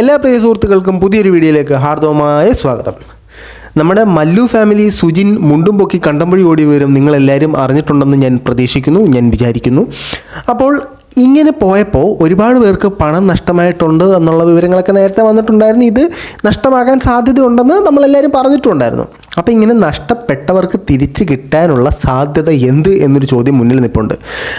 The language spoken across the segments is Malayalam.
എല്ലാ പ്രിയ സുഹൃത്തുക്കൾക്കും പുതിയൊരു വീഡിയോയിലേക്ക് ഹാർദവമായ സ്വാഗതം. നമ്മുടെ മല്ലു ഫാമിലി സുജിൻ മുണ്ടും പൊക്കി കണ്ടമ്പഴി ഓടി വരും നിങ്ങളെല്ലാവരും അറിഞ്ഞിട്ടുണ്ടെന്ന് ഞാൻ പ്രതീക്ഷിക്കുന്നു ഞാൻ വിചാരിക്കുന്നു. അപ്പോൾ ഇങ്ങനെ പോയപ്പോൾ ഒരുപാട് പേർക്ക് പണം നഷ്ടമായിട്ടുണ്ട് എന്നുള്ള വിവരങ്ങളൊക്കെ നേരത്തെ വന്നിട്ടുണ്ടായിരുന്നു. ഇത് നഷ്ടമാകാൻ സാധ്യതയുണ്ടെന്ന് നമ്മളെല്ലാവരും പറഞ്ഞിട്ടുണ്ടായിരുന്നു. അപ്പോൾ ഇങ്ങനെ നഷ്ടപ്പെട്ടവർക്ക് തിരിച്ച് കിട്ടാനുള്ള സാധ്യത എന്ത് എന്നൊരു ചോദ്യം മുന്നിൽ നിൽപ്പുണ്ട്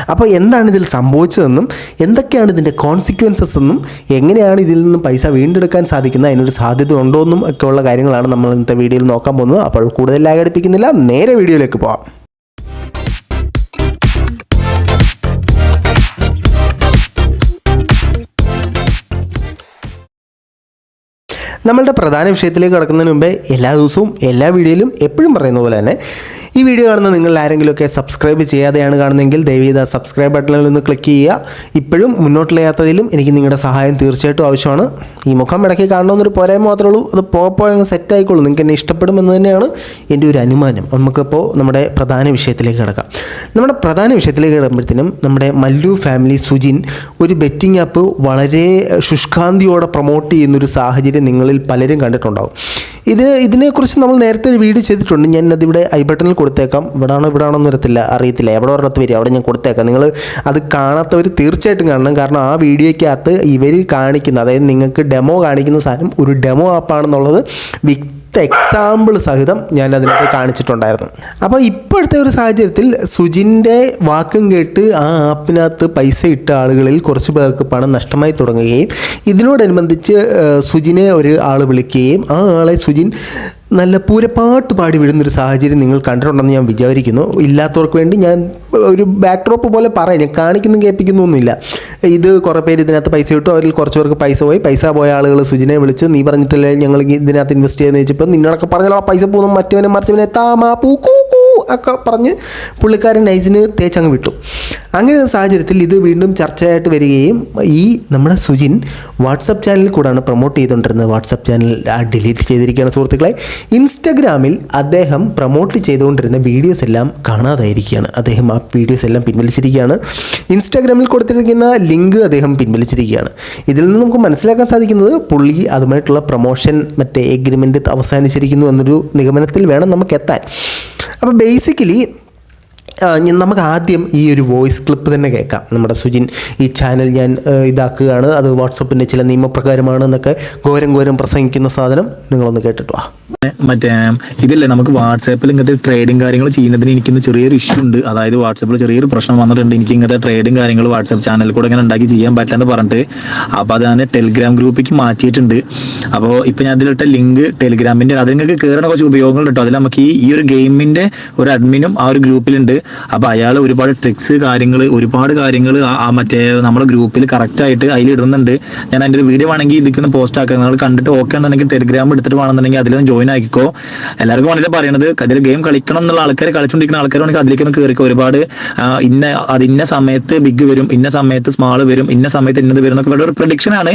അപ്പോൾ എന്താണ് ഇതിൽ സംഭവിച്ചതെന്നും എന്തൊക്കെയാണ് ഇതിന്റെ കോൺസിക്വൻസസ് എന്നും എങ്ങനെയാണ് ഇതിൽ നിന്നും പൈസ വീണ്ടെടുക്കാൻ സാധിക്കുന്നത് അതിനൊരു സാധ്യത ഉണ്ടോ എന്നും ഒക്കെയുള്ള കാര്യങ്ങളാണ് നമ്മൾ ഇന്നത്തെ വീഡിയോയിൽ നോക്കാൻ പോകുന്നത്. അപ്പോൾ കൂടുതൽ ലാഗടിപ്പിക്കുന്നില്ല നേരെ വീഡിയോയിലേക്ക് പോകാം നമ്മളുടെ പ്രധാന വിഷയത്തിലേക്ക് കടക്കുന്നതിന് മുമ്പേ എല്ലാ ദിവസവും എല്ലാ വീഡിയോയിലും എപ്പോഴും പറയുന്ന പോലെ തന്നെ ഈ വീഡിയോ കാണുന്ന നിങ്ങൾ ആരെങ്കിലുമൊക്കെ സബ്സ്ക്രൈബ് ചെയ്യാതെയാണ് കാണുന്നതെങ്കിൽ ദയവീത സബ്സ്ക്രൈബ് ബട്ടണിൽ ഒന്ന് ക്ലിക്ക് ചെയ്യുക. ഇപ്പോഴും മുന്നോട്ടുള്ള യാത്രയിലും എനിക്ക് നിങ്ങളുടെ സഹായം തീർച്ചയായിട്ടും ആവശ്യമാണ്. ഈ മുഖം ഇടയ്ക്ക് കാണണമെന്നൊരു പോരായ്മ മാത്രമേ ഉള്ളൂ. അത് പോയപ്പോൾ അങ്ങ് സെറ്റ് ആയിക്കോളൂ. നിങ്ങൾക്ക് എന്നെ ഇഷ്ടപ്പെടുമെന്ന് തന്നെയാണ് എന്റെ ഒരു അനുമാനം. നമുക്കിപ്പോൾ നമ്മുടെ പ്രധാന വിഷയത്തിലേക്ക് കിടക്കാം. നമ്മുടെ പ്രധാന വിഷയത്തിലേക്ക് കിടക്കുമ്പോഴത്തേനും നമ്മുടെ മല്ലു ഫാമിലി സുജിൻ ഒരു ബെറ്റിംഗ് ആപ്പ് വളരെ ശുഷ്കാന്തിയോടെ പ്രൊമോട്ട് ചെയ്യുന്നൊരു സാഹചര്യം നിങ്ങളിൽ പലരും കണ്ടിട്ടുണ്ടാകും ഇത് ഇതിനെക്കുറിച്ച് നമ്മൾ നേരത്തെ ഒരു വീഡിയോ ചെയ്തിട്ടുണ്ട്. ഞാൻ അതിവിടെ ഐ ബട്ടണിൽ കൊടുത്തേക്കാം. ഇവിടാണോ ഇവിടാണോന്ന് വരത്തില്ല അറിയത്തില്ല. എവിടെ ഒരിടത്ത് വരും? അവിടെ ഞാൻ കൊടുത്തേക്കാം. നിങ്ങൾ അത് കാണാത്തവർ തീർച്ചയായിട്ടും കാണണം. കാരണം ആ വീഡിയോയ്ക്കകത്ത് ഇവർ കാണിക്കുന്ന അതായത് നിങ്ങൾക്ക് ഡെമോ കാണിക്കുന്ന സാധനം ഒരു ഡെമോ ആപ്പാണെന്നുള്ളത് വ്യക്തി എക്സാമ്പിൾ സഹിതം ഞാൻ അതിനകത്ത് കാണിച്ചിട്ടുണ്ടായിരുന്നു. അപ്പോൾ ഇപ്പോഴത്തെ ഒരു സാഹചര്യത്തിൽ സുജിന്റെ വാക്കും കേട്ട് ആ ആപ്പിനകത്ത് പൈസ ഇട്ട ആളുകളിൽ കുറച്ച് പേർക്ക് പണം നഷ്ടമായി തുടങ്ങുകയും ഇതിനോടനുബന്ധിച്ച് സുജിനെ ഒരു ആൾ വിളിക്കുകയും ആ ആളെ സുജിൻ നല്ല പൂരപ്പാട്ട് പാടി വിടുന്നൊരു സാഹചര്യം നിങ്ങൾ കണ്ടിട്ടുണ്ടെന്ന് ഞാൻ വിചാരിക്കുന്നു. ഇല്ലാത്തവർക്ക് വേണ്ടി ഞാൻ ഒരു ബാക്ക് ഡ്രോപ്പ് പോലെ പറയാം. ഞാൻ കാണിക്കുന്നു കേൾപ്പിക്കുന്നൊന്നുമില്ല ഇത് കുറേ പേര് ഇതിനകത്ത് പൈസ ഇട്ടു. അവരിൽ കുറച്ച് പേർക്ക് പൈസ പോയി. പൈസ പോയ ആളുകൾ സുജിനെ വിളിച്ചു. നീ പറഞ്ഞിട്ടല്ലേ ഞങ്ങൾ ഇതിനകത്ത് ഇൻവെസ്റ്റ് ചെയ്യുന്നത് ചോദിച്ചപ്പോൾ നിന്നോടൊക്കെ പറഞ്ഞാലോ ആ പൈസ പോകുന്നു. മറ്റവനെ മറിച്ചവനെ താമാ പൂ കൂ കൂ ഒക്കെ പറഞ്ഞ് പുള്ളിക്കാരൻ നൈസിന് തേച്ചങ്ങ് വിട്ടു. അങ്ങനെ ഒരു സാഹചര്യത്തിൽ ഇത് വീണ്ടും ചർച്ചയായിട്ട് വരികയും ഈ നമ്മുടെ സുജിൻ വാട്സപ്പ് ചാനലിൽ കൂടാണ് പ്രൊമോട്ട് ചെയ്തുകൊണ്ടിരുന്നത്. വാട്സപ്പ് ചാനൽ ഡിലീറ്റ് ചെയ്തിരിക്കുകയാണ് സുഹൃത്തുക്കളെ. ഇൻസ്റ്റഗ്രാമിൽ അദ്ദേഹം പ്രൊമോട്ട് ചെയ്തുകൊണ്ടിരുന്ന വീഡിയോസ് എല്ലാം കാണാതായിരിക്കുകയാണ്. അദ്ദേഹം ആ വീഡിയോസ് എല്ലാം പിൻവലിച്ചിരിക്കുകയാണ്. ഇൻസ്റ്റാഗ്രാമിൽ കൊടുത്തിരിക്കുന്ന ലിങ്ക് അദ്ദേഹം പിൻവലിച്ചിരിക്കുകയാണ്. ഇതിൽ നിന്ന് നമുക്ക് മനസ്സിലാക്കാൻ സാധിക്കുന്നത് പുള്ളി അതുമായിട്ടുള്ള പ്രൊമോഷൻ മറ്റേ എഗ്രിമെന്റ് അവസാനിച്ചിരിക്കുന്നു എന്നൊരു നിഗമനത്തിൽ വേണം നമുക്ക് എത്താൻ. അപ്പോൾ ബേസിക്കലി ആ, ഞാൻ- നമുക്ക് ആദ്യം ഈ ഒരു വോയിസ് ക്ലിപ്പ് തന്നെ കേൾക്കാം. നമ്മുടെ സുജിൻ ഈ ചാനൽ ഞാൻ ഇതാക്കുകയാണ്. അത് വാട്സപ്പിന്റെ ചില നിയമപ്രകാരമാണ് എന്നൊക്കെ ഘോരം ഘോരം പ്രസംഗിക്കുന്ന സാധനം നിങ്ങളൊന്ന് കേട്ടിട്ട് വാ. മറ്റേ ഇതല്ലേ നമുക്ക് വാട്സാപ്പിൽ ഇങ്ങനത്തെ ട്രേഡിങ് കാര്യങ്ങൾ ചെയ്യുന്നതിന് എനിക്കിന്ന് ചെറിയൊരു ഇഷ്യൂ ഉണ്ട്. അതായത് വാട്സാപ്പിൽ ചെറിയൊരു പ്രശ്നം വന്നിട്ടുണ്ട്. എനിക്ക് ഇങ്ങനത്തെ ട്രേഡിങ് കാര്യങ്ങൾ വാട്സാപ്പ് ചാനലിൽ കൂടെ ഇങ്ങനെ ഉണ്ടാക്കി ചെയ്യാൻ പറ്റില്ലെന്ന് പറഞ്ഞിട്ട് അപ്പോൾ അത് ഞാൻ ടെലിഗ്രാം ഗ്രൂപ്പിലേക്ക് മാറ്റിയിട്ടുണ്ട്. അപ്പോൾ ഇപ്പോൾ ഞാൻ അതിലിട്ട ലിങ്ക് ടെലിഗ്രാമിന്റെ അത് നിങ്ങൾക്ക് കയറുന്ന കുറച്ച് ഉപയോഗങ്ങൾ കേട്ടോ അതിൽ നമുക്ക് ഈ ഒരു ഗെയിമിന്റെ ഒരു അഡ്മിനും ആ ഒരു ഗ്രൂപ്പിലുണ്ട്. അപ്പോൾ അയാൾ ഒരുപാട് ട്രിക്സ് കാര്യങ്ങൾ ഒരുപാട് കാര്യങ്ങൾ ആ മറ്റേ നമ്മുടെ ഗ്രൂപ്പിൽ കറക്റ്റായിട്ട് അതിൽ ഇടുന്നുണ്ട്. ഞാൻ അതിന്റെ ഒരു വീഡിയോ വേണമെങ്കിൽ ഇതിക്കൊന്ന് പോസ്റ്റ് ആക്കാം. നിങ്ങൾ കണ്ടിട്ട് ഓക്കെ ആണെന്നുണ്ടെങ്കിൽ ടെലിഗ്രാം എടുത്തിട്ട് വേണമെന്നുണ്ടെങ്കിൽ അതിലൊന്ന് ജോയിൻ ആക്കിക്കോ. എല്ലാവർക്കും വേണ്ടിയിട്ട് പറയണത് അതിൽ ഗെയിം കളിക്കണം എന്നുള്ള ആൾക്കാർ കളിച്ചുകൊണ്ടിരിക്കുന്ന ആൾക്കാരാണെങ്കിൽ അതിലേക്ക് ഒന്ന് കയറിക്കോ ഒരുപാട് ഇന്ന അത് ഇന്ന സമയത്ത് ബിഗ് വരും ഇന്ന സമയത്ത് സ്മാൾ വരും ഇന്ന സമയത്ത് ഇന്നത് വരും എന്നൊക്കെ ഒരു പ്രഡിക്ഷൻ ആണ്.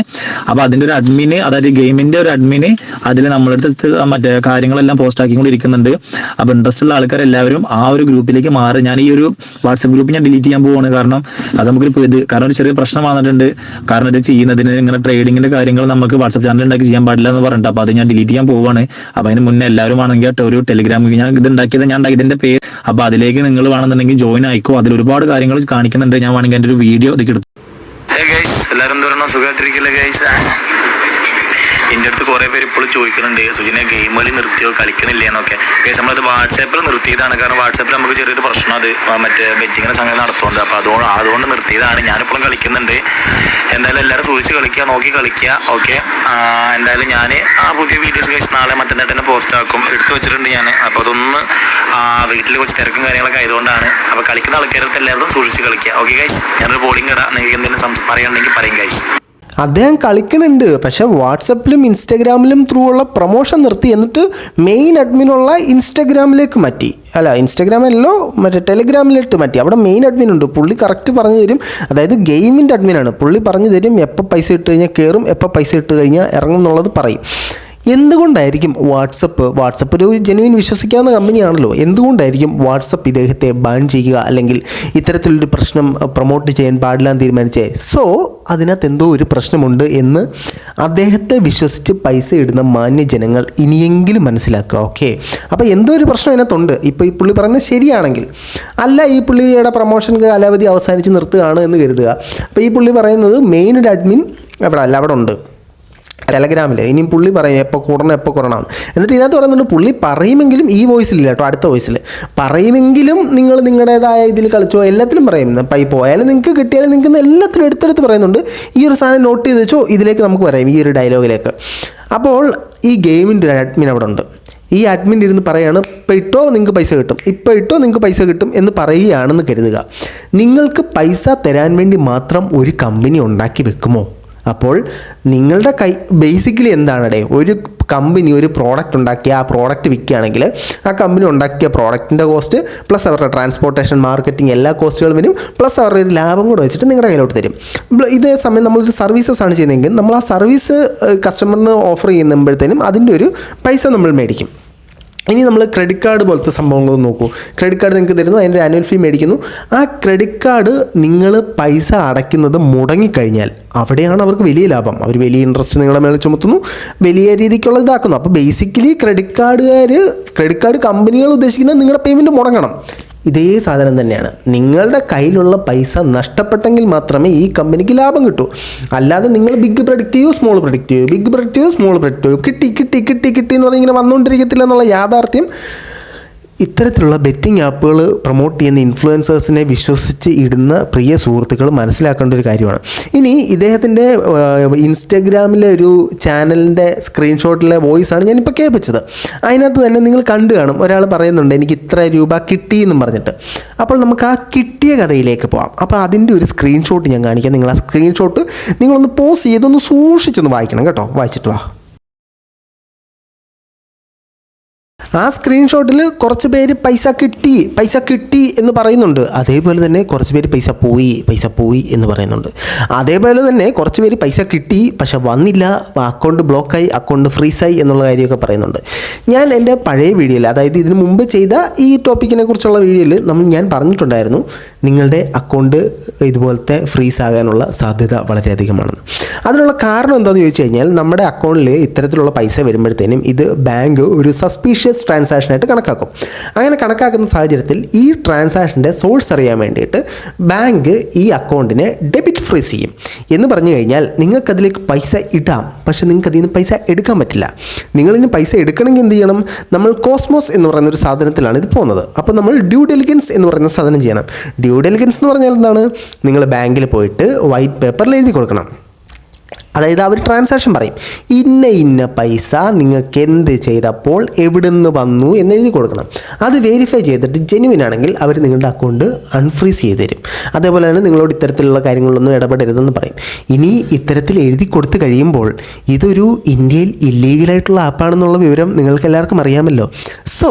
അപ്പോൾ അതിന്റെ ഒരു അഡ്മിന് അതായത് ഗെയിമിന്റെ ഒരു അഡ്മിന് അതിൽ നമ്മളടുത്ത് മറ്റേ കാര്യങ്ങളെല്ലാം പോസ്റ്റ് ആക്കിക്കൊണ്ടിരിക്കുന്നുണ്ട്. അപ്പോൾ ഇൻട്രസ്റ്റ് ഉള്ള ആൾക്കാർ എല്ലാവരും ആ ഒരു ഗ്രൂപ്പിലേക്ക് മാറി ഞാൻ ഈ ഒരു വാട്സപ്പ് ഗ്രൂപ്പ് ഞാൻ ഡിലീറ്റ് ചെയ്യാൻ പോവാണ്. കാരണം അത് നമുക്കൊരു ഇത് കാരണം ഒരു ചെറിയ പ്രശ്നം വന്നിട്ടുണ്ട്. കാരണം ഇത് ചെയ്യുന്നതിന് ഇങ്ങനെ ട്രേഡിങ്ങിന്റെ കാര്യങ്ങൾ നമുക്ക് വാട്സപ്പ് ചാനൽ ഉണ്ടാക്കി ചെയ്യാൻ പാടില്ല എന്ന് പറഞ്ഞിട്ട് അപ്പോൾ അത് ഞാൻ ഡിലീറ്റ് ചെയ്യാൻ പോവാണ്. അപ്പോൾ അതിന് മുന്നേ എല്ലാവരും ആണെങ്കിൽ ഒരു ടെലിഗ്രാം ഞാൻ ഇത് ഉണ്ടാക്കിയത് ഞാൻ ഇതിന്റെ പേര്. അപ്പോൾ അതിലേക്ക് നിങ്ങൾ വേണമെന്നുണ്ടെങ്കിൽ ജോയിൻ ആയിക്കോ. അതിൽ ഒരുപാട് കാര്യങ്ങൾ കാണിക്കുന്നുണ്ട്. ഞാൻ വേണമെങ്കിൽ എന്റെ ഒരു വീഡിയോ ഇതൊക്കെ എടുത്തു എല്ലാവരും സുഖമായിട്ടിരിക്കില്ല ഗൈസ് എന്റെ അടുത്ത് കുറേ പേര് ഇപ്പോഴും ചോദിക്കുന്നുണ്ട് സുജിനെ ഗെയിം കളി നിർത്തിയോ? കളിക്കണില്ലേ? എന്നൊക്കെ. പക്ഷേ നമ്മളത് വാട്സാപ്പിൽ നിർത്തിയതാണ്. കാരണം വാട്സാപ്പിൽ നമുക്ക് ചെറിയൊരു പ്രശ്നം അത് മറ്റേ ബെറ്റിങ്ങിന് സംഗതി നടത്തുന്നുണ്ട്. അപ്പോൾ അതുകൊണ്ട് അതുകൊണ്ട് നിർത്തിയതാണ്. ഞാനിപ്പോഴും കളിക്കുന്നുണ്ട്. എന്തായാലും എല്ലാവരും സൂക്ഷിച്ച് കളിക്കുക നോക്കി കളിക്കുക. ഓക്കെ എന്തായാലും ഞാൻ ആ പുതിയ വീഡിയോസ് കഴിച്ച് നാളെ മറ്റന്നാൾ തന്നെ പോസ്റ്റ് ആക്കും. എടുത്തു വെച്ചിട്ടുണ്ട് ഞാൻ അപ്പോൾ അതൊന്ന് വീട്ടിൽ കുറച്ച് തിരക്കും കാര്യങ്ങളൊക്കെ ആയതുകൊണ്ടാണ്. അപ്പോൾ കളിക്കുന്ന ആൾക്കാരടുത്ത് എല്ലാവരും സൂക്ഷിച്ച് കളിക്കുക. ഓക്കെ ഗൈസ് ഞാനൊരു ബോളിംഗ് ഇടാം നിങ്ങൾക്ക് എന്തെങ്കിലും പറയുകയാണെങ്കിൽ പറയും ഗൈസ് അദ്ദേഹം കളിക്കുന്നുണ്ട്. പക്ഷെ വാട്സപ്പിലും ഇൻസ്റ്റഗ്രാമിലും ത്രൂ ഉള്ള പ്രൊമോഷൻ നിർത്തി എന്നിട്ട് മെയിൻ അഡ്മിനുള്ള ഇൻസ്റ്റഗ്രാമിലേക്ക് മാറ്റി. അല്ല ഇൻസ്റ്റഗ്രാമല്ലോ മറ്റേ ടെലിഗ്രാമിലിട്ട് മാറ്റി. അവിടെ മെയിൻ അഡ്മിൻ ഉണ്ട്. പുള്ളി കറക്റ്റ് പറഞ്ഞു തരും. അതായത് ഗെയിമിന്റെ അഡ്മിനാണ് പുള്ളി പറഞ്ഞു തരും എപ്പോൾ പൈസ ഇട്ട് കഴിഞ്ഞാൽ കയറും എപ്പോൾ പൈസ ഇട്ട് കഴിഞ്ഞാൽ ഇറങ്ങും എന്നുള്ളത് പറയും. എന്തുകൊണ്ടായിരിക്കും വാട്സപ്പ്? വാട്സപ്പ് ഒരു ജെനുവിൻ വിശ്വസിക്കാവുന്ന കമ്പനിയാണല്ലോ. എന്തുകൊണ്ടായിരിക്കും വാട്സപ്പ് ഇദ്ദേഹത്തെ ബാൻ ചെയ്യുക? അല്ലെങ്കിൽ ഇത്തരത്തിലൊരു പ്രശ്നം പ്രൊമോട്ട് ചെയ്യാൻ പാടില്ല എന്ന് തീരുമാനിച്ചേ? സോ അതിനകത്ത് എന്തോ ഒരു പ്രശ്നമുണ്ട് എന്ന് അദ്ദേഹത്തെ വിശ്വസിച്ച് പൈസ ഇടുന്ന മാന്യജനങ്ങൾ ഇനിയെങ്കിലും മനസ്സിലാക്കുക ഓക്കെ അപ്പോൾ എന്തോ ഒരു പ്രശ്നം അതിനകത്തുണ്ട്. ഇപ്പോൾ ഈ പുള്ളി പറയുന്നത് ശരിയാണെങ്കിൽ അല്ല ഈ പുള്ളിയുടെ പ്രൊമോഷൻ കാലാവധി അവസാനിച്ച് നിർത്തുകയാണ് എന്ന് കരുതുക. അപ്പോൾ ഈ പുള്ളി പറയുന്നത് മെയിൻ ഒരു അഡ്മിൻ അവിടെ അല്ല അവിടെ ഉണ്ട്. ടെലഗ്രാമിൽ ഇനിയും പുള്ളി പറയും എപ്പോൾ കൂടണം എപ്പോൾ കുറയണം എന്നിട്ട് ഇതിനകത്ത് പറയുന്നുണ്ട് പുള്ളി പറയുമെങ്കിലും ഈ വോയിസിലില്ല കേട്ടോ അടുത്ത വോയിസിൽ പറയുമെങ്കിലും നിങ്ങൾ നിങ്ങളുടേതായ ഇതിൽ കളിച്ചോ എല്ലാത്തിലും പറയും. പൈ പോയാലും നിങ്ങൾക്ക് കിട്ടിയാലും നിങ്ങൾക്ക് എല്ലാത്തിലും എടുത്തെടുത്ത് പറയുന്നുണ്ട്. ഈ ഒരു സാധനം നോട്ട് ചെയ്ത് വെച്ചോ ഇതിലേക്ക് നമുക്ക് പറയും ഈ ഒരു ഡയലോഗിലേക്ക് അപ്പോൾ ഈ ഗെയിമിന്റെ ഒരു അഡ്മിൻ അവിടെ ഉണ്ട്. ഈ അഡ്മിൻ ഇരുന്ന് പറയാണ് ഇപ്പം ഇട്ടോ നിങ്ങൾക്ക് പൈസ കിട്ടും. ഇപ്പം ഇട്ടോ നിങ്ങൾക്ക് പൈസ കിട്ടും എന്ന് പറയുകയാണെന്ന് കരുതുക. നിങ്ങൾക്ക് പൈസ തരാൻ വേണ്ടി മാത്രം ഒരു കമ്പനി ഉണ്ടാക്കി വെക്കുമോ? അപ്പോൾ നിങ്ങളുടെ കൈ ബേസിക്കലി എന്താണടേ ഒരു കമ്പനി ഒരു പ്രോഡക്റ്റ് ഉണ്ടാക്കി ആ പ്രോഡക്റ്റ് വിൽക്കുകയാണെങ്കിൽ ആ കമ്പനി ഉണ്ടാക്കിയ പ്രോഡക്റ്റിന്റെ കോസ്റ്റ് പ്ലസ് അവരുടെ ട്രാൻസ്പോർട്ടേഷൻ മാർക്കറ്റിംഗ് എല്ലാ കോസ്റ്റുകളും വരും. പ്ലസ് അവരുടെ ഒരു ലാഭം കൂടെ വെച്ചിട്ട് നിങ്ങളുടെ കയ്യിലോട്ട് തരും. ഇതേ സമയം നമ്മളൊരു സർവീസസ് ആണ് ചെയ്യുന്നതെങ്കിൽ നമ്മൾ ആ സർവീസ് കസ്റ്റമറിന് ഓഫർ ചെയ്യുമ്പോഴത്തേനും അതിന്റെ ഒരു പൈസ നമ്മൾ മേടിക്കും. ഇനി നമ്മൾ ക്രെഡിറ്റ് കാർഡ് പോലത്തെ സംഭവങ്ങളൊന്നും നോക്കൂ. ക്രെഡിറ്റ് കാർഡ് നിങ്ങൾക്ക് തരുന്നു അതിന്റെ ആനുവൽ ഫീ മേടിക്കുന്നു. ആ ക്രെഡിറ്റ് കാർഡ് നിങ്ങൾ പൈസ അടയ്ക്കുന്നത് മുടങ്ങിക്കഴിഞ്ഞാൽ അവിടെയാണ് അവർക്ക് വലിയ ലാഭം. അവർ വലിയ ഇൻട്രസ്റ്റ് നിങ്ങളുടെ മേലെ ചുമത്തുന്നു വലിയ രീതിക്കുള്ള ഇതാക്കുന്നു. അപ്പോൾ ബേസിക്കലി ക്രെഡിറ്റ് കാർഡുകാർ ക്രെഡിറ്റ് കാർഡ് കമ്പനികൾ ഉദ്ദേശിക്കുന്നത് നിങ്ങളുടെ പേയ്മെന്റ് മുടങ്ങണം. ഇതേ സാധനം തന്നെയാണ്. നിങ്ങളുടെ കയ്യിലുള്ള പൈസ നഷ്ടപ്പെട്ടെങ്കിൽ മാത്രമേ ഈ കമ്പനിക്ക് ലാഭം കിട്ടൂ. അല്ലാതെ നിങ്ങൾ big productive small productive big productive small productive കിട്ടി കിട്ടി കിട്ടി കിട്ടി എന്ന് പറഞ്ഞ് ഇങ്ങനെ വന്നുകൊണ്ടിരിക്കത്തില്ല എന്നുള്ള യാഥാർത്ഥ്യം ഇത്തരത്തിലുള്ള ബെറ്റിംഗ് ആപ്പുകൾ പ്രൊമോട്ട് ചെയ്യുന്ന ഇൻഫ്ലുവൻസേഴ്സിനെ വിശ്വസിച്ച് ഇടുന്ന പ്രിയ സുഹൃത്തുക്കൾ മനസ്സിലാക്കേണ്ട ഒരു കാര്യമാണ്. ഇനി ഇദ്ദേഹത്തിന്റെ ഇൻസ്റ്റഗ്രാമിലെ ഒരു ചാനലിന്റെ സ്ക്രീൻഷോട്ടിലെ വോയിസാണ് ഞാനിപ്പോൾ കേൾപ്പിച്ചത്. അതിനകത്ത് തന്നെ നിങ്ങൾ കണ്ടു കാണും. ഒരാൾ പറയുന്നുണ്ട് എനിക്ക് ഇത്ര രൂപ കിട്ടി എന്നും പറഞ്ഞിട്ട്. അപ്പോൾ നമുക്ക് ആ കിട്ടിയ കഥയിലേക്ക് പോകാം അപ്പോൾ അതിന്റെ ഒരു സ്ക്രീൻഷോട്ട് ഞാൻ കാണിക്കാം. നിങ്ങൾ ആ സ്ക്രീൻഷോട്ട് നിങ്ങളൊന്ന് പോസ് ചെയ്തൊന്ന് സൂക്ഷിച്ചൊന്ന് വായിക്കണം കേട്ടോ. വായിച്ചിട്ട് വാ. ആ സ്ക്രീൻഷോട്ടിൽ കുറച്ച് പേര് പൈസ കിട്ടി പൈസ കിട്ടി എന്ന് പറയുന്നുണ്ട്. അതേപോലെ തന്നെ കുറച്ച് പേര് പൈസ പോയി പൈസ പോയി എന്ന് പറയുന്നുണ്ട്. അതേപോലെ തന്നെ കുറച്ച് പേര് പൈസ കിട്ടി പക്ഷെ വന്നില്ല അക്കൗണ്ട് ബ്ലോക്കായി അക്കൗണ്ട് ഫ്രീസായി എന്നുള്ള കാര്യമൊക്കെ പറയുന്നുണ്ട്. ഞാൻ എന്റെ പഴയ വീഡിയോയിൽ അതായത് ഇതിന് മുമ്പ് ചെയ്ത ഈ ടോപ്പിക്കിനെ കുറിച്ചുള്ള വീഡിയോയിൽ നമ്മൾ ഞാൻ പറഞ്ഞിട്ടുണ്ടായിരുന്നു നിങ്ങളുടെ അക്കൗണ്ട് ഇതുപോലത്തെ ഫ്രീസ് ആകാനുള്ള സാധ്യത വളരെയധികമാണെന്ന് അതിനുള്ള കാരണം എന്താണെന്ന് ചോദിച്ചു കഴിഞ്ഞാൽ നമ്മുടെ അക്കൗണ്ടിൽ ഇത്തരത്തിലുള്ള പൈസ വരുമ്പോഴത്തേനും ഇത് ബാങ്ക് ഒരു സസ്പീഷ്യസ് ട്രാൻസാക്ഷനായിട്ട് കണക്കാക്കും. അങ്ങനെ കണക്കാക്കുന്ന സാഹചര്യത്തിൽ ഈ ട്രാൻസാക്ഷന്റെ സോഴ്സ് അറിയാൻ വേണ്ടിയിട്ട് ബാങ്ക് ഈ അക്കൗണ്ടിനെ ഡെബിറ്റ് ഫ്രീസ് ചെയ്യും. എന്ന് പറഞ്ഞു കഴിഞ്ഞാൽ നിങ്ങൾക്കതിലേക്ക് പൈസ ഇടാം. പക്ഷെ നിങ്ങൾക്ക് അതിൽ നിന്ന് പൈസ എടുക്കാൻ പറ്റില്ല. നിങ്ങളിന് പൈസ എടുക്കണമെങ്കിൽ എന്ത് ചെയ്യണം? നമ്മൾ കോസ്മോസ് എന്ന് പറയുന്ന ഒരു സാധനത്തിലാണ് ഇത് പോകുന്നത്. അപ്പോൾ നമ്മൾ ഡ്യൂ ഡെലിഗൻസ് എന്ന് പറയുന്ന സാധനം ചെയ്യണം. ഡ്യൂ ഡെലിഗൻസ് എന്ന് പറഞ്ഞാൽ എന്താണ്? നിങ്ങൾ ബാങ്കിൽ പോയിട്ട് വൈറ്റ് പേപ്പറിൽ എഴുതി കൊടുക്കണം. അതായത് അവർ ട്രാൻസാക്ഷൻ പറയും. ഇന്ന ഇന്ന പൈസ നിങ്ങൾക്ക് എന്ത് ചെയ്തപ്പോൾ എവിടുന്ന് വന്നു എന്ന് എഴുതി കൊടുക്കണം. അത് വെരിഫൈ ചെയ്തിട്ട് ജെനുവിൻ ആണെങ്കിൽ അവർ നിങ്ങളുടെ അക്കൗണ്ട് അൺഫ്രീസ് ചെയ്ത് തരും. അതേപോലെ തന്നെ നിങ്ങളോട് ഇത്തരത്തിലുള്ള കാര്യങ്ങളൊന്നും ഇടപെടരുതെന്ന് പറയും. ഇനി ഇത്തരത്തിൽ എഴുതി കൊടുത്തു കഴിയുമ്പോൾ ഇതൊരു ഇന്ത്യയിൽ ഇല്ലീഗലായിട്ടുള്ള ആപ്പാണെന്നുള്ള വിവരം നിങ്ങൾക്ക് എല്ലാവർക്കും അറിയാമല്ലോ. സോ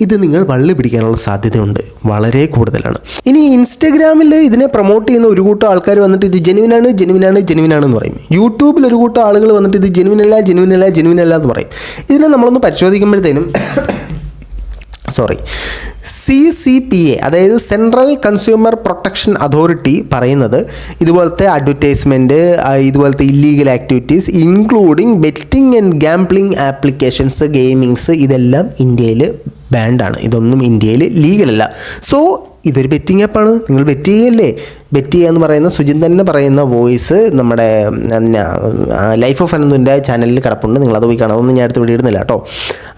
ഇത് നിങ്ങൾ വള്ളി പിടിക്കാനുള്ള സാധ്യതയുണ്ട്. വളരെ കൂടുതലാണ്. ഇനി ഇൻസ്റ്റഗ്രാമിൽ ഇതിനെ പ്രൊമോട്ട് ചെയ്യുന്ന ഒരു കൂട്ടം ആൾക്കാർ വന്നിട്ട് ഇത് ജെനുവിനാണ് ജെനുവിനാണ് ജെനുവിനാണ് എന്ന് പറയും. യൂട്യൂബിൽ ഒരു കൂട്ടം ആളുകൾ വന്നിട്ട് ഇത് ജെനുവിനല്ല ജെനുവിനല്ല ജെനുവിനല്ല എന്ന് പറയും. ഇതിനെ നമ്മളൊന്ന് പരിശോധിക്കുമ്പോഴത്തേനും sorry C C P A അതായത് സെൻട്രൽ കൺസ്യൂമർ പ്രൊട്ടക്ഷൻ അതോറിറ്റി പറയുന്നത് ഇതുപോലത്തെ അഡ്വർടൈസ്മെന്റ് ഇതുപോലത്തെ illegal activities including betting and gambling applications gamings ഇതെല്ലാം ഇന്ത്യയിൽ ബാൻഡാണ്. ഇതൊന്നും ഇന്ത്യയിൽ ലീഗലല്ല സോ ഇതൊരു ബെറ്റിംഗ് ആപ്പാണ്. നിങ്ങൾ ബെറ്റ് ചെയ്യല്ലേ? ബെറ്റ് ചെയ്യുക എന്ന് പറയുന്ന സുജിന്ദൻ പറയുന്ന വോയിസ് നമ്മുടെ ലൈഫ് ഓഫ് അനന്തുന്റെ ചാനലിൽ കിടപ്പുണ്ട്. നിങ്ങളത് പോയി കാണാം. ഒന്നും ഞാൻ അടുത്ത് വിടിയിടുന്നില്ല കേട്ടോ.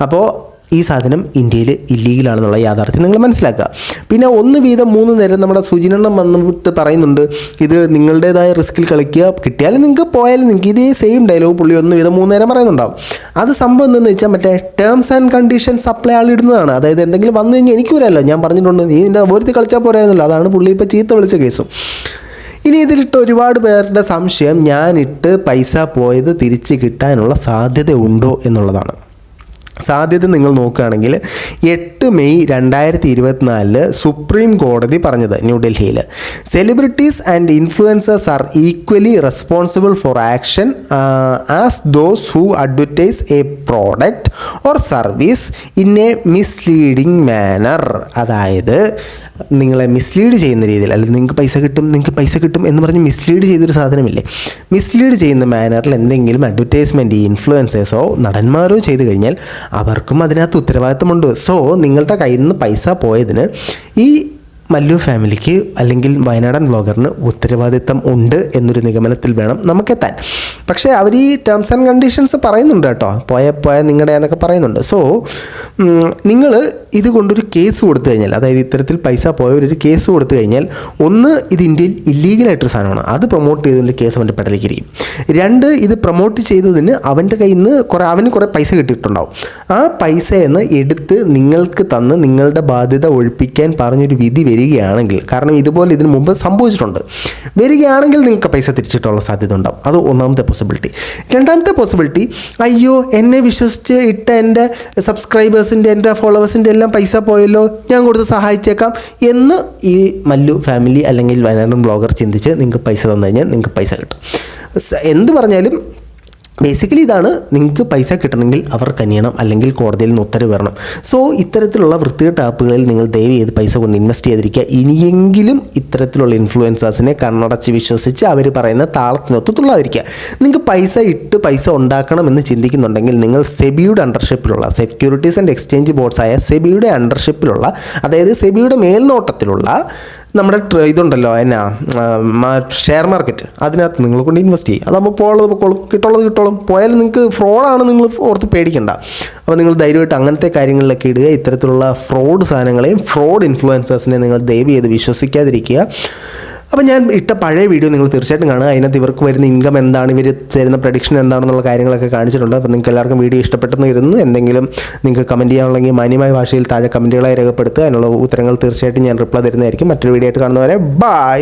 അപ്പോൾ ഈ സാധനം ഇന്ത്യയിൽ ഇല്ലീഗലാണെന്നുള്ള യാഥാർത്ഥ്യം നിങ്ങൾ മനസ്സിലാക്കുക. പിന്നെ ഒന്ന് വീതം മൂന്ന് നേരം നമ്മുടെ സുജിനെണ്ണം വന്നിട്ട് പറയുന്നുണ്ട് ഇത് നിങ്ങളുടേതായ റിസ്കിൽ കളിക്കുക കിട്ടിയാലും നിങ്ങൾക്ക് പോയാലും നിങ്ങൾക്ക് ഇതേ സെയിം ഡയലോഗ് പുള്ളി ഒന്ന് വീതം മൂന്ന് നേരം പറയുന്നുണ്ടാവും. അത് സംഭവം എന്തെന്ന് വെച്ചാൽ മറ്റേ ടേംസ് ആൻഡ് കണ്ടീഷൻസ് അപ്ലൈ ആളിടുന്നതാണ് അതായത് എന്തെങ്കിലും വന്നു കഴിഞ്ഞാൽ എനിക്ക് വരാമല്ലോ ഞാൻ പറഞ്ഞിട്ടുണ്ട് നീ എന്റെ ഒരുത്തി കളിച്ചാൽ പോരായിരുന്നല്ലോ അതാണ് പുള്ളി ഇപ്പോൾ ചീത്ത വിളിച്ച കേസും ഇനി ഇതിലിട്ട് ഒരുപാട് പേരുടെ സംശയം ഞാനിട്ട് പൈസ പോയത് തിരിച്ച് കിട്ടാനുള്ള സാധ്യത ഉണ്ടോ എന്നുള്ളതാണ്. സാധ്യത നിങ്ങൾ നോക്കുകയാണെങ്കിൽ എട്ട് മെയ് രണ്ടായിരത്തി ഇരുപത്തിനാലിൽ സുപ്രീം കോടതി പറഞ്ഞത് ന്യൂഡൽഹിയിൽ celebrities and influencers are equally responsible for action as those who advertise a product or service in a misleading manner അതായത് നിങ്ങളെ മിസ്ലീഡ് ചെയ്യുന്ന രീതിയിൽ അല്ലെങ്കിൽ നിങ്ങൾക്ക് പൈസ കിട്ടും നിങ്ങൾക്ക് പൈസ കിട്ടും എന്ന് പറഞ്ഞ് മിസ്ലീഡ് ചെയ്തൊരു സാധനമില്ലേ? മിസ്ലീഡ് ചെയ്യുന്ന മാനറിൽ എന്തെങ്കിലും അഡ്വർടൈസ്മെന്റ് ഈ ഇൻഫ്ലുവൻസേഴ്സോ നടന്മാരോ ചെയ്തു കഴിഞ്ഞാൽ അവർക്കും അതിനകത്ത് ഉത്തരവാദിത്തമുണ്ട്. സോ നിങ്ങളുടെ കയ്യിൽ നിന്ന് പൈസ പോയതിന് ഈ മല്ലു ഫാമിലിക്ക് അല്ലെങ്കിൽ വയനാടൻ ബ്ലോഗറിന് ഉത്തരവാദിത്തം ഉണ്ട് എന്നൊരു നിഗമനത്തിൽ വേണം നമുക്കെത്താൻ. പക്ഷേ അവർ ഈ ടേംസ് ആൻഡ് കണ്ടീഷൻസ് പറയുന്നുണ്ട് കേട്ടോ. പോയ പോയ നിങ്ങളുടെ എന്നൊക്കെ പറയുന്നുണ്ട്. സോ നിങ്ങൾ ഇത് കൊണ്ടൊരു കേസ് കൊടുത്തു കഴിഞ്ഞാൽ അതായത് ഇത്തരത്തിൽ പൈസ പോയവരൊരു കേസ് കൊടുത്തു കഴിഞ്ഞാൽ ഒന്ന് ഇത് ഇന്ത്യയിൽ ഇല്ലീഗലായിട്ടൊരു സാധനമാണ്. അത് പ്രൊമോട്ട് ചെയ്തതിന്റെ കേസ് അവന്റെ പെടലിക്കിരിക്കും. രണ്ട് ഇത് പ്രൊമോട്ട് ചെയ്തതിന് അവന്റെ കയ്യിൽ നിന്ന് കുറേ അവന് കുറേ പൈസ കിട്ടിയിട്ടുണ്ടാവും. ആ പൈസയെന്ന് എടുത്ത് നിങ്ങൾക്ക് തന്ന് നിങ്ങളുടെ ബാധ്യത ഒഴിപ്പിക്കാൻ പറഞ്ഞൊരു വിധി വരികയാണെങ്കിൽ കാരണം ഇതുപോലെ ഇതിനു മുമ്പ് സംഭവിച്ചിട്ടുണ്ട്. വരികയാണെങ്കിൽ നിങ്ങൾക്ക് പൈസ തിരിച്ചിട്ടുള്ള സാധ്യത ഉണ്ടാവും. അത് ഒന്നാമത്തെ പോസിബിലിറ്റി രണ്ടാമത്തെ പോസിബിലിറ്റി അയ്യോ എന്നെ വിശ്വസിച്ച് ഇട്ട എന്റെ സബ്സ്ക്രൈബേഴ്സിന്റെ എന്റെ ഫോളോവേഴ്സിന്റെ എല്ലാം പൈസ പോയല്ലോ ഞാൻ കൊടുത്ത് സഹായിച്ചേക്കാം എന്ന് ഈ മല്ലു ഫാമിലി അല്ലെങ്കിൽ വയനാടൻ ബ്ലോഗർ ചിന്തിച്ച് നിങ്ങൾക്ക് പൈസ തന്നു കഴിഞ്ഞാൽ നിങ്ങൾക്ക് പൈസ കിട്ടും. എന്ത് പറഞ്ഞാലും ബേസിക്കലി ഇതാണ് നിങ്ങൾക്ക് പൈസ കിട്ടണമെങ്കിൽ അവർ കനിയണം അല്ലെങ്കിൽ കോടതിയിൽ നിന്ന് ഉത്തരവ് വരണം. സോ ഇത്തരത്തിലുള്ള വൃത്തികെട്ട ആപ്പുകളിൽ നിങ്ങൾ ദയവ് ചെയ്ത് പൈസ കൊണ്ട് ഇൻവെസ്റ്റ് ചെയ്തിരിക്കുക ഇനിയെങ്കിലും ഇത്തരത്തിലുള്ള ഇൻഫ്ലുവൻസേഴ്സിനെ കണ്ണടച്ച് വിശ്വസിച്ച് അവർ പറയുന്ന താളത്തിനൊത്ത് തുള്ളാതിരിക്കുക നിങ്ങൾക്ക് പൈസ ഇട്ട് പൈസ ഉണ്ടാക്കണമെന്ന് ചിന്തിക്കുന്നുണ്ടെങ്കിൽ നിങ്ങൾ സെബിയുടെ അണ്ടർഷിപ്പിലുള്ള സെക്യൂരിറ്റീസ് ആൻഡ് എക്സ്ചേഞ്ച് ബോർഡ്സായ സെബിയുടെ അണ്ടർഷിപ്പിലുള്ള അതായത് സെബിയുടെ മേൽനോട്ടത്തിലുള്ള നമ്മുടെ ഇതുണ്ടല്ലോ എന്നാ ഷെയർ മാർക്കറ്റ് അതിനകത്ത് നിങ്ങൾ കൊണ്ട് ഇൻവെസ്റ്റ് ചെയ്യും. അതാകുമ്പോൾ പോയുള്ളത് പൊക്കോളും കിട്ടുള്ളത് കിട്ടോളും പോയാലും നിങ്ങൾക്ക് ഫ്രോഡാണ് നിങ്ങൾ ഓർത്ത് പേടിക്കണ്ട. അപ്പോൾ നിങ്ങൾ ധൈര്യമായിട്ട് അങ്ങനത്തെ കാര്യങ്ങളിലൊക്കെ ഇടുക. ഇത്തരത്തിലുള്ള ഫ്രോഡ് സാധനങ്ങളെയും ഫ്രോഡ് ഇൻഫ്ലുവൻസേഴ്സിനെ നിങ്ങൾ ദയവ് ചെയ്ത് വിശ്വസിക്കാതിരിക്കുക. അപ്പോൾ ഞാൻ ഇട്ട പഴയ വീഡിയോ നിങ്ങൾ തീർച്ചയായിട്ടും കാണുക. അതിനകത്ത് ഇവർക്ക് വരുന്ന ഇൻകം എന്താണ്? ഇവർ തരുന്ന പ്രഡിക്ഷൻ എന്താണെന്നുള്ള കാര്യങ്ങളൊക്കെ കാണിച്ചിട്ടുണ്ട്. അപ്പോൾ നിങ്ങൾക്ക് എല്ലാവർക്കും വീഡിയോ ഇഷ്ടപ്പെട്ടെന്ന് ഇരുന്നു എന്തെങ്കിലും നിങ്ങൾക്ക് കമന്റ് ചെയ്യാനുള്ളെങ്കിൽ മാന്യമായ ഭാഷയിൽ താഴെ കമന്റുകളായി രേഖപ്പെടുത്തുക. അതിനുള്ള ഉത്തരങ്ങൾ തീർച്ചയായിട്ടും ഞാൻ റിപ്ലൈ തരുന്നതായിരിക്കും. മറ്റൊരു വീഡിയോ ആയിട്ട് കാണുന്നവരെ ബൈ